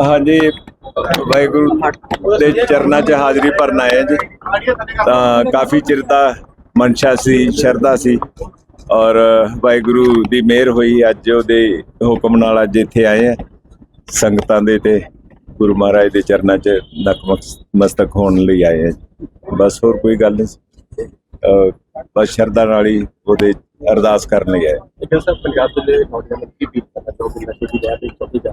ਹਾਂਜੀ, ਵਾਹਿਗੁਰੂ ਦੇ ਚਰਨਾਂ 'ਚ ਹਾਜ਼ਰੀ ਭਰਨ ਆਏ ਜੀ। ਤਾਂ ਕਾਫੀ ਚਿਰ ਦਾ ਮਨਸ਼ਾ ਸੀ, ਸ਼ਰਧਾ ਸੀ ਔਰ ਵਾਹਿਗੁਰੂ ਦੀ ਮਿਹਰ ਹੋਈ, ਅੱਜ ਉਹਦੇ ਹੁਕਮ ਨਾਲ ਅੱਜ ਇੱਥੇ ਆਏ ਹਾਂ ਸੰਗਤਾਂ ਦੇ ਤੇ ਗੁਰੂ ਮਹਾਰਾਜ ਦੇ ਚਰਨਾਂ 'ਚ ਨਕਮਕ ਮਸਤਕ ਹੋਣ ਲਈ ਆਏ ਹਾਂ। ਬਸ ਹੋਰ ਕੋਈ ਗੱਲ ਨਹੀਂ। ਬਸ ਸ਼ਰਧਾ ਨਾਲ ਹੀ ਉਹਦੇ ਅਰਦਾਸ ਕਰਨ ਲਈ ਆਏ ਜਿਹੜਾ ਸਰ, ਪੰਜਾਬ ਦੇ ਨੌਜਵਾਨ ਕੀ ਬੀਤ ਕਰਨਾ ਚਾਹੋਗੇ ਨਸ਼ੇ ਦੀ ਲਿਆ ਤੇ ਚੌਕੀ ਜਾ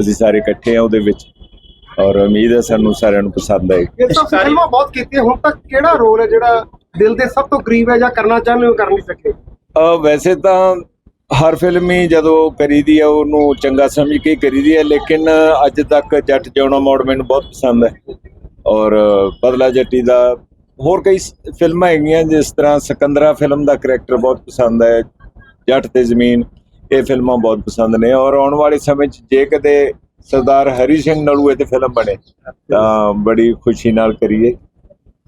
ਅਸੀਂ ਸਾਰੇ ਇਕੱਠੇ ਆ ਉਹਦੇ ਵਿੱਚ। ਔਰ ਉਮੀਦ ਹੈ ਸਾਨੂੰ ਸਾਰਿਆਂ ਨੂੰ ਪਸੰਦ ਆਏ ਇਹ ਸਭ ਫਿਲਮਾਂ ਬਹੁਤ ਕੀਤੀਆਂ ਹੁਣ ਤੱਕ ਕਿਹੜਾ ਰੋਲ ਹੈ ਜਿਹੜਾ ਦਿਲ ਦੇ ਸਭ ਤੋਂ ਕਰੀਬ ਹੈ ਜਾਂ ਕਰਨਾ ਚਾਹੁੰਦੇ ਹੋ ਕਰ ਨਹੀਂ ਸਕੇ? ਅ ਵੈਸੇ ਤਾਂ ਹਰ ਫਿਲਮ ਹੀ ਜਦੋਂ ਕਰੀਦੀ ਹੈ ਉਹਨੂੰ ਚੰਗਾ ਸਮਝ ਕੇ ਕਰੀਦੀ ਹੈ ਲੇਕਿਨ ਅੱਜ ਤੱਕ ਜੱਟ ਜਿਉਣਾ ਮੋੜ ਮੈਨੂੰ ਬਹੁਤ ਪਸੰਦ ਹੈ। ਔਰ ਬਦਲਾ ਜੱਟੀ ਦਾ ਹੋਰ ਕਈ ਸ- ਫਿਲਮਾਂ ਹੈਗੀਆਂ ਜਿਸ ਤਰ੍ਹਾਂ ਸਿਕੰਦਰਾ ਫਿਲਮ ਦਾ ਕਰੈਕਟਰ ਬਹੁਤ ਪਸੰਦ ਹੈ ਜੱਟ ਤੇ ਜ਼ਮੀਨ। ਇਹ ਫਿਲਮਾਂ ਬਹੁਤ ਪਸੰਦ ਨੇ ਔਰ ਆਉਣ ਵਾਲੇ ਸਮੇਂ 'ਚ ਜੇ ਕਦੇ ਸਰਦਾਰ ਹਰੀ ਸਿੰਘ ਨਲੂਏ ਤੇ ਫਿਲਮ ਬਣੇ ਤਾਂ ਬੜੀ ਖੁਸ਼ੀ ਨਾਲ ਕਰੀਏ।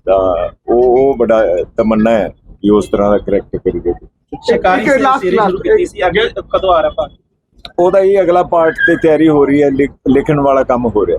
ਤਾਂ ਉਹ ਉਹ ਬੜਾ ਤਮੰਨਾ ਹੈ ਕਿ ਉਸ ਤਰ੍ਹਾਂ ਦਾ ਕਰੈਕਟਰ ਕਰੀਏ ਸ਼ਿਕਾਰੀ ਸੀਰੀਜ਼ ਸ਼ੁਰੂ last, ਕੀਤੀ ਸੀ? ਅੱਗੇ ਕਦੋਂ ਆ ਰਿਹਾ ਭਾਗ ਉਹਦਾ ਹੀ ਅਗਲਾ ਪਾਰਟ ਤੇ ਤਿਆਰੀ ਹੋ ਰਹੀ ਹੈ ਲਿਖ- ਲਿਖਣ ਵਾਲਾ ਕੰਮ ਹੋ ਰਿਹਾ।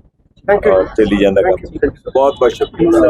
ਚੱਲੀ ਜਾਂਦਾ ਕੰਮ। ਬਹੁਤ ਬਹੁਤ ਸ਼ੁਕਰੀਆ